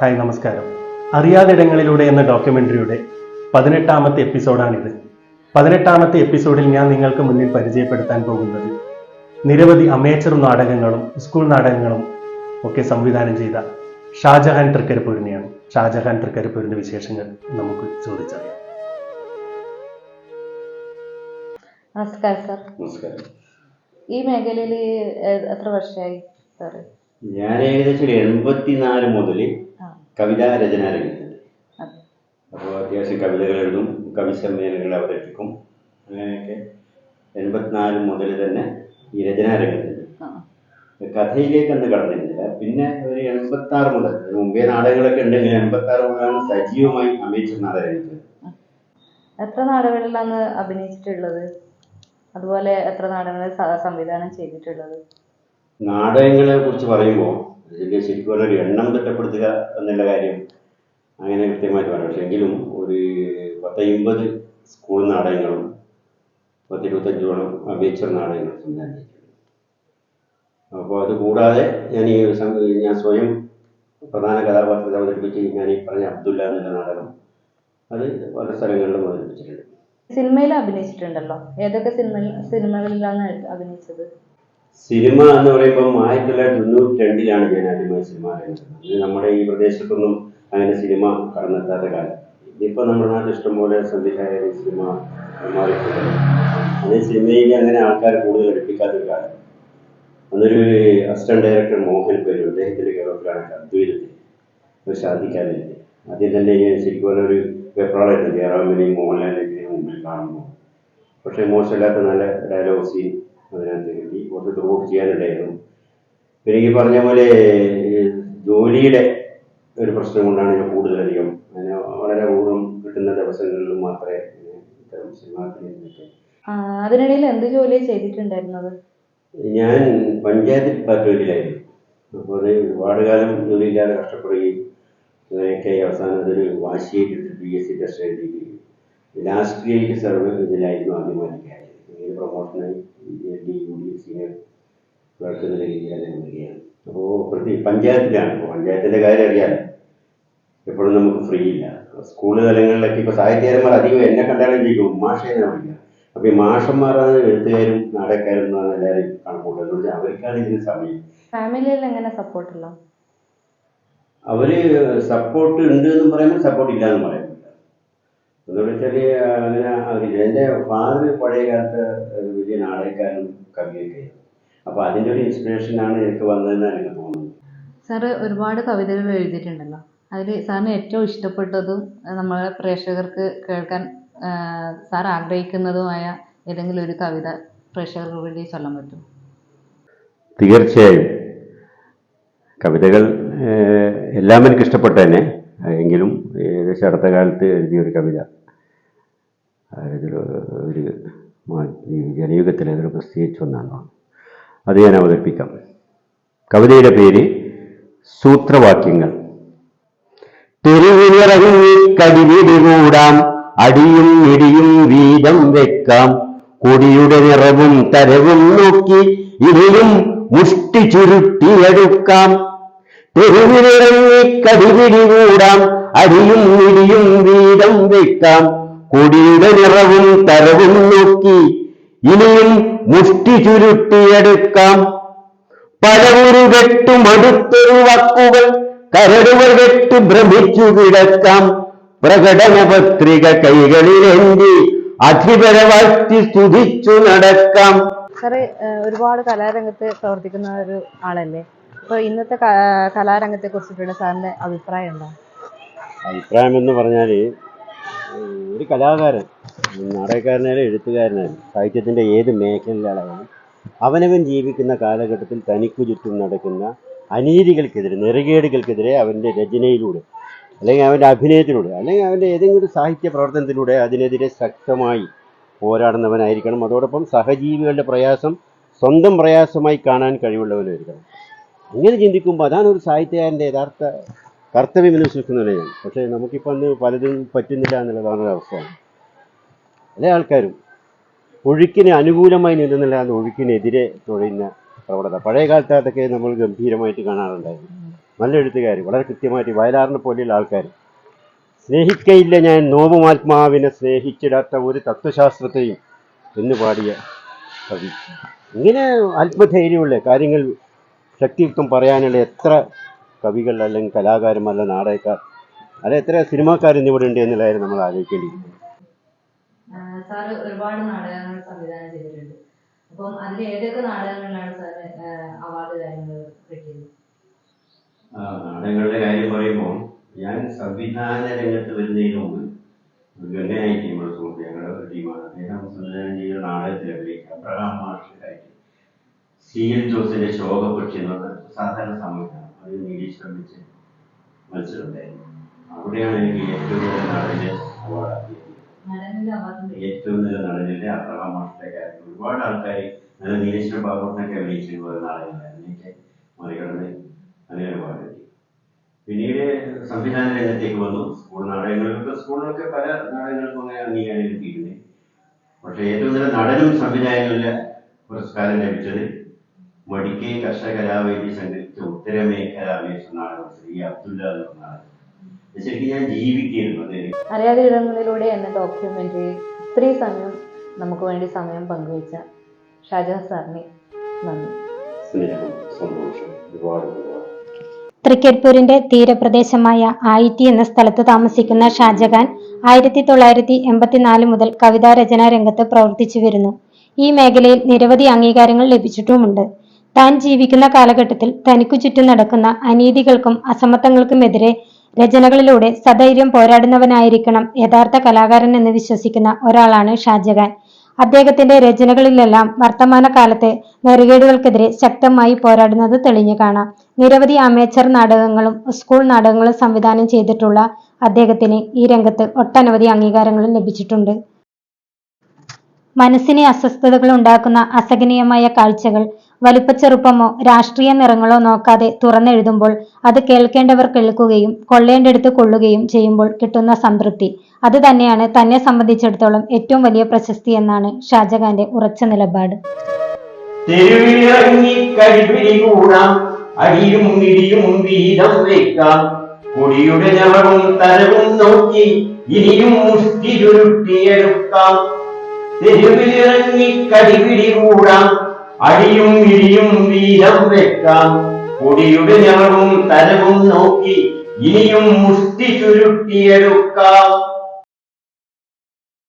Hi നമസ്കാരം. അറിയാതിടങ്ങളിലൂടെ എന്ന ഡോക്യുമെന്ററിയുടെ പതിനെട്ടാമത്തെ എപ്പിസോഡാണിത്. പതിനെട്ടാമത്തെ എപ്പിസോഡിൽ ഞാൻ നിങ്ങൾക്ക് മുന്നിൽ പരിചയപ്പെടുത്താൻ പോകുന്നത് നിരവധി അമേച്ചർ നാടകങ്ങളും സ്കൂൾ നാടകങ്ങളും ഒക്കെ സംവിധാനം ചെയ്ത ഷാജഹാൻ തൃക്കരിപ്പൂരിനെയാണ്. ഷാജഹാൻ തൃക്കരപ്പൂരിന്റെ വിശേഷങ്ങൾ നമുക്ക് ചോദിച്ചറിയാം. നമസ്കാരം സാർ നമസ്കാരം. ഈ മേഖലയിൽ എത്ര വർഷമായി സാറ് ഞാൻ ഏകദേശം ഒരു എൺപത്തിനാല് മുതൽ കവിതാ രചന രംഗത്തുണ്ട് അപ്പോൾ അത്യാവശ്യം കവിതകൾ എഴുതും കവി സമ്മേളനങ്ങൾ അവതരിപ്പിക്കും. അങ്ങനെയൊക്കെ എൺപത്തിനാല് മുതൽ തന്നെ ഈ രചനാ രംഗത്തുണ്ട് കഥയിലേക്ക് അന്ന് കടന്നിരുന്നില്ല. പിന്നെ ഒരു എൺപത്തി ആറ് മുതൽ മുമ്പേ നാടകങ്ങളൊക്കെ ഉണ്ടെങ്കിൽ എൺപത്തി ആറ് മുതലാണ് സജീവമായി അമേച്ചർ നാടകങ്ങൾ എത്ര നാടകങ്ങളിലാണ് അഭിനയിച്ചിട്ടുള്ളത്? അതുപോലെ എത്ര നാടകങ്ങൾ സംവിധാനം ചെയ്തിട്ടുള്ളത്? നാടകങ്ങളെ കുറിച്ച് പറയുമ്പോൾ ഇതിൽ ശരിക്കും പറഞ്ഞാൽ ഒരു എണ്ണം തിട്ടപ്പെടുത്തുക എന്നുള്ള കാര്യം അങ്ങനെ കൃത്യമായിട്ട് പറയാം പക്ഷേ എങ്കിലും ഒരു പത്തമ്പത് സ്കൂൾ നാടകങ്ങളും പത്തിരുപത്തഞ്ചോളം അമേച്ചർ നാടകങ്ങളും സംവിധാനം അപ്പോൾ അത് കൂടാതെ ഞാൻ ഈ ഞാൻ സ്വയം പ്രധാന കഥാപാത്രത്തെ അവതരിപ്പിച്ച് ഞാൻ ഈ പറഞ്ഞ അബ്ദുല്ല എന്നുള്ള നാടകം അത് പല സ്ഥലങ്ങളിലും അവതരിപ്പിച്ചിട്ടുണ്ട്. സിനിമയിൽ അഭിനയിച്ചിട്ടുണ്ടല്ലോ? ഏതൊക്കെ സിനിമ സിനിമകളിലാണ് അഭിനയിച്ചത്? സിനിമ എന്ന് പറയുമ്പോൾ ആയിരത്തി തൊള്ളായിരത്തി തൊണ്ണൂറ്റി രണ്ടിലാണ് ഞാൻ ആദ്യമായി സിനിമ അറിയുന്നത് നമ്മുടെ ഈ പ്രദേശത്തൊന്നും അങ്ങനെ സിനിമ കടന്നെത്താത്ത കാലം. ഇനിയിപ്പോൾ നമ്മുടെ നാട്ടിൽ ഇഷ്ടംപോലെ സംവിധായകർ സിനിമ മാറിയിട്ടുണ്ട് അത് സിനിമയിൽ അങ്ങനെ ആൾക്കാർ കൂടുതൽ എടുപ്പിക്കാത്തൊരു കാലം. അന്നൊരു അസിസ്റ്റന്റ് ഡയറക്ടർ മോഹൻ പേര് അദ്ദേഹത്തിന്റെ കേരളത്തിലാണ് അദ്വൈതത്തിൽ ഒരു ശാന്തിക്കാരുണ്ട് ആദ്യം തന്നെ ഞാൻ ശരിക്കും ഒരു വെപ്രാളായിരുന്നു. ജയറാമിനെയും മോഹൻലാലിനെയും മുമ്പിൽ കാണുമ്പോൾ. പക്ഷേ മോശമില്ലാത്ത നല്ല ഡയലോഗ് സീൻ അതിനകത്ത് കിട്ടി കുറച്ച് ത്രൂട്ട് ചെയ്യാനുണ്ടായിരുന്നു. പിന്നെ ഈ പറഞ്ഞ പോലെ ജോലിയുടെ ഒരു പ്രശ്നം കൊണ്ടാണ് ഞാൻ കൂടുതലധികം അങ്ങനെ വളരെ അപൂർവം കിട്ടുന്ന ദിവസങ്ങളിൽ മാത്രമേ ഇത്തരം അതിനിടയിൽ എന്ത് ജോലി ചെയ്തിട്ടുണ്ടായിരുന്നത്? ഞാൻ പഞ്ചായത്ത് ഡിപ്പാർട്ട്മെന്റിലായിരുന്നു അപ്പോൾ അത് ഒരുപാട് കാലം ജോലിയില്ലാതെ കഷ്ടപ്പെടുകയും അങ്ങനെയൊക്കെ അവസാനം അതൊരു വാശിയായിട്ട് പി എസ് സി ടെസ്റ്റ് എഴുതി ലാസ്റ്റ് ഗ്രേഡ് സർവേ ഇതിലായിരുന്നു ആദ്യമായിട്ട് promotion പ്രൊമോഷനായി D U D senior clerk എന്ന രീതിയിൽ അദ്ദേഹം വരികയാണ് അപ്പോൾ പ്രതി പഞ്ചായത്തിലാണ്. ഇപ്പോൾ പഞ്ചായത്തിന്റെ കാര്യം അറിയാം എപ്പോഴും നമുക്ക് ഫ്രീ ഇല്ല. സ്കൂൾ തലങ്ങളിലൊക്കെ ഇപ്പോൾ സാഹിത്യകാരന്മാർ അധികം എന്നെ കണ്ടാലും ചെയ്യും മാഷേനെ വിളിക്കുക അപ്പോൾ ഈ മാഷന്മാരാണ് എഴുത്തുകാരും നാടകക്കാരും എന്നാണ് എല്ലാവരും കണക്കൂട്ടുന്നത് അവർക്കാണ് ഇതിന് സമയം. ഫാമിലിയിൽ എങ്ങനെ സപ്പോർട്ടുള്ള അവർ സപ്പോർട്ട് ഉണ്ട് എന്ന് പറയുമ്പോൾ സപ്പോർട്ട് ഇല്ല എന്ന് പറയാൻ എന്ന് വെച്ചാൽ അങ്ങനെ അറിയില്ല എന്റെ ഫാദർ പഴയ കാലത്ത് ഒരു വലിയ നാടകക്കാരനും കവിയൊക്കെ അപ്പോൾ അതിന്റെ ഒരു ഇൻസ്പിറേഷനാണ് എനിക്ക് വന്നതെന്നാണ് എനിക്ക് തോന്നുന്നത്. സാറ് ഒരുപാട് കവിതകൾ എഴുതിയിട്ടുണ്ടല്ലോ. അതിൽ സാറിന് ഏറ്റവും ഇഷ്ടപ്പെട്ടതും നമ്മളെ പ്രേക്ഷകർക്ക് കേൾക്കാൻ സാർ ആഗ്രഹിക്കുന്നതുമായ ഏതെങ്കിലും ഒരു കവിത പ്രേക്ഷകർക്ക് വേണ്ടി ചൊല്ലാൻ പറ്റും തീർച്ചയായും. കവിതകൾ എല്ലാം എനിക്ക് ഇഷ്ടപ്പെട്ട തന്നെ. എങ്കിലും ഏകദേശം അടുത്ത കാലത്ത് എഴുതിയൊരു കവിത. ഇതിൽ ഒരു ജനയുഗത്തിൽ അതൊരു പ്രസിദ്ധീകരിച്ച ഒന്നാണ് അത് ഞാൻ അവതരിപ്പിക്കാം. കവിതയുടെ പേര് സൂത്രവാക്യങ്ങൾ. തെരുവിലിറങ്ങി കടിവിടി കൂടാം അടിയും ഇടിയും വീതം വെക്കാം. കൊടിയുടെ നിറവും തരവും നോക്കി ഇനിയും മുഷ്ടി ചുരുട്ടിയെടുക്കാം. തെരുവിലിറങ്ങി കടിപിടി കൂടാം അടിയും ഇടിയും വീതം വെക്കാം. കൊടിയുടെ നിറവും തരവും നോക്കി ഇനിയും മുഷ്ടി ചുരുട്ടിയെടുക്കാം. പലവുരു കെട്ടു മടുത്തൊരു വക്കുകൾ കരടുകൾ കെട്ട് ഭ്രമിച്ചു കിടക്കാം. പ്രകടന പത്രിക കൈകളിലേന്തി അധിപര വാഴ്ത്തി സ്തുതിച്ചു നടക്കാം. സാറേ ഒരുപാട് കലാരംഗത്ത് പ്രവർത്തിക്കുന്ന ഒരു ആളല്ലേ? അപ്പൊ ഇന്നത്തെ കലാരംഗത്തെ കുറിച്ചിട്ടുള്ള സാറിന്റെ അഭിപ്രായം എന്താ? അഭിപ്രായം എന്ന് പറഞ്ഞാൽ ഒരു കലാകാരൻ നാടകക്കാരനായാലും എഴുത്തുകാരനായാലും സാഹിത്യത്തിന്റെ ഏത് മേഖലയിലാണ് അവനവൻ ജീവിക്കുന്ന കാലഘട്ടത്തിൽ തനിക്കു ചുറ്റും നടക്കുന്ന അനീതികൾക്കെതിരെ നെറുകേടുകൾക്കെതിരെ അവന്റെ രചനയിലൂടെ അല്ലെങ്കിൽ അവന്റെ അഭിനയത്തിലൂടെ അല്ലെങ്കിൽ അവന്റെ ഏതെങ്കിലും സാഹിത്യ പ്രവർത്തനത്തിലൂടെ അതിനെതിരെ ശക്തമായി പോരാടുന്നവനായിരിക്കണം. അതോടൊപ്പം സഹജീവികളുടെ പ്രയാസം സ്വന്തം പ്രയാസമായി കാണാൻ കഴിവുള്ളവനായിരിക്കണം. അങ്ങനെ ചിന്തിക്കുമ്പോൾ അതാണ് ഒരു സാഹിത്യകാരന്റെ യഥാർത്ഥ കർത്തവ്യം എന്ന് വിശ്വസിക്കുന്നവനെ ഞാൻ പക്ഷേ നമുക്കിപ്പോൾ അന്ന് പലതും പറ്റുന്നില്ല എന്നുള്ളതാണ് ഒരു അവസ്ഥയാണ് പല ആൾക്കാരും ഒഴുക്കിന് അനുകൂലമായി നിന്നുന്നില്ലാതെ ഒഴുക്കിനെതിരെ തുഴയുന്ന പ്രവണത. പഴയ കാലത്ത് അതൊക്കെ നമ്മൾ ഗംഭീരമായിട്ട് കാണാറുണ്ടായിരുന്നു. നല്ല എഴുത്തുകാർ വളരെ കൃത്യമായിട്ട് വയലാറിനെ പോലെയുള്ള ആൾക്കാർ സ്നേഹിക്കയില്ല ഞാൻ നോവുമാത്മാവിനെ സ്നേഹിച്ചിടാത്ത ഒരു തത്വശാസ്ത്രത്തെയും എന്ന് പാടിയ കവി. ഇങ്ങനെ ആത്മധൈര്യമുള്ള കാര്യങ്ങൾ ശക്തിയുക്തം പറയാനുള്ള എത്ര കവികൾ അല്ലെങ്കിൽ കലാകാരന്മാരല്ല നാടകക്കാർ. അത് എത്ര സിനിമാക്കാർ എന്നിവിടെ ഉണ്ട് എന്നുള്ളതായിരുന്നു നമ്മൾ ആലോചിക്കേണ്ടിയിരിക്കുന്നത് സാറ് ഒരുപാട് നാടകങ്ങൾ സംവിധാനം ചെയ്തിട്ടുണ്ട്. അപ്പം അതിൽ ഏതൊക്കെ നാടകങ്ങളിലാണ് സാറ് അവാർഡ് കാര്യങ്ങൾ കിട്ടിയത്? ആ, നാടകങ്ങളുടെ കാര്യം പറയുമ്പോൾ ഞാൻ സംവിധാന രംഗത്ത് വരുന്നതിന് മുമ്പ് ഗംഗനായി ടീമുള്ള സുഹൃത്ത്. ഞങ്ങളുടെ ഒരു ടീമാണ്. അദ്ദേഹം സംവിധാനം ചെയ്ത നാടകത്തിൽ അഭിനയിക്കുക അബ്രഹാം മാഷായിട്ട് സി. എൽ ജോസിന്റെ ശോകപക്ഷി എന്ന് പറഞ്ഞ സാധാരണ സംവിധാനം. അത് നിരീക്ഷണം വെച്ച് മത്സരമുണ്ടായിരുന്നു അവിടെയാണ് എനിക്ക് ഏറ്റവും നല്ല നടന്റെ അവാർഡ്. ആക്കിയത് ഏറ്റവും നല്ല നടനിലെ മാഷിന്റെ കാര്യം. ഒരുപാട് ആൾക്കാർ നല്ല നീലേശ്വര ബാബുവിനൊക്കെ അഭിനയിച്ചിട്ട് ഒരു നാടകങ്ങൾ അതിനൊക്കെ മറികടന്ന് അങ്ങനെ ഒരുപാട് കിട്ടി. പിന്നീട് സംവിധാന രംഗത്തേക്ക് വന്നു. സ്കൂൾ നാടകങ്ങളിലൊക്കെ സ്കൂളിലൊക്കെ പല നാടകങ്ങൾക്കും അങ്ങനെ അംഗീകാരം കിട്ടിയിട്ടുണ്ട്. പക്ഷേ ഏറ്റവും നല്ല നടനും സംവിധായകനുള്ള പുരസ്കാരം ലഭിച്ചത് മടിക്കൈ കർഷകലാവേദി സംഘടിപ്പിച്ച ഉത്തരമേഖലാവേശ നാടകം ശ്രീ അബ്ദുല്ല എന്ന് പറഞ്ഞ നാടകം ഇത് ശരിക്കും ഞാൻ ജീവിക്കുന്നു അത് എനിക്ക് അറിയാതെ ഇടങ്ങളിലൂടെ എന്ന ഡോക്യുമെന്ററി ഇത്രയും സമയം നമുക്ക് വേണ്ടി സമയം പങ്കുവെച്ച ഷാജഹാൻ സാറിന് നന്ദി. സ്നേഹം സന്തോഷം ഒരുപാട് തൃക്കരിപ്പൂരിന്റെ തീരപ്രദേശമായ ആയിറ്റി എന്ന സ്ഥലത്ത് താമസിക്കുന്ന ഷാജഹാൻ ആയിരത്തി തൊള്ളായിരത്തി എൺപത്തിനാല് മുതൽ കവിതാ രചനാ രംഗത്ത് പ്രവർത്തിച്ചു വരുന്നു. ഈ മേഖലയിൽ നിരവധി അംഗീകാരങ്ങൾ ലഭിച്ചിട്ടുമുണ്ട്. താൻ ജീവിക്കുന്ന കാലഘട്ടത്തിൽ തനിക്കു ചുറ്റും നടക്കുന്ന അനീതികൾക്കും അസമത്വങ്ങൾക്കുമെതിരെ രചനകളിലൂടെ സധൈര്യം പോരാടുന്നവനായിരിക്കണം യഥാർത്ഥ കലാകാരൻ എന്ന് വിശ്വസിക്കുന്ന ഒരാളാണ് ഷാജഹാൻ. അദ്ദേഹത്തിന്റെ രചനകളിലെല്ലാം വർത്തമാന കാലത്തെ നെറുകേടുകൾക്കെതിരെ ശക്തമായി പോരാടുന്നത് തെളിഞ്ഞു കാണാം. നിരവധി അമേച്ചർ നാടകങ്ങളും സ്കൂൾ നാടകങ്ങളും സംവിധാനം ചെയ്തിട്ടുള്ള അദ്ദേഹത്തിന് ഈ രംഗത്ത് ഒട്ടനവധി അംഗീകാരങ്ങളും ലഭിച്ചിട്ടുണ്ട്. മനസ്സിനെ അസ്വസ്ഥതകൾ ഉണ്ടാക്കുന്ന അസഹനീയമായ കാഴ്ചകൾ വലുപ്പച്ചെറുപ്പമോ രാഷ്ട്രീയ നിറങ്ങളോ നോക്കാതെ തുറന്നെഴുതുമ്പോൾ അത് കേൾക്കേണ്ടവർ കേൾക്കുകയും കൊള്ളേണ്ടടുത്ത് കൊള്ളുകയും ചെയ്യുമ്പോൾ കിട്ടുന്ന സംതൃപ്തി. അത് തന്നെയാണ് തന്നെ സംബന്ധിച്ചിടത്തോളം ഏറ്റവും വലിയ പ്രശസ്തി എന്നാണ് ഷാജഹാന്റെ ഉറച്ച നിലപാട്. അടിയും കൊടിയുടെ നോക്കി ഇനിയും മുഷ്ടി ചുരുട്ടിയെടുക്കാം തെരുവിലിറങ്ങി കടിപിടി കൂടാം അടിയും ഇടിയും വീരം വെക്കാം. കൊടിയുടെ ഞങ്ങളും തരവും നോക്കി ഇനിയും മുഷ്ടി ചുരുട്ടിയെടുക്കാം.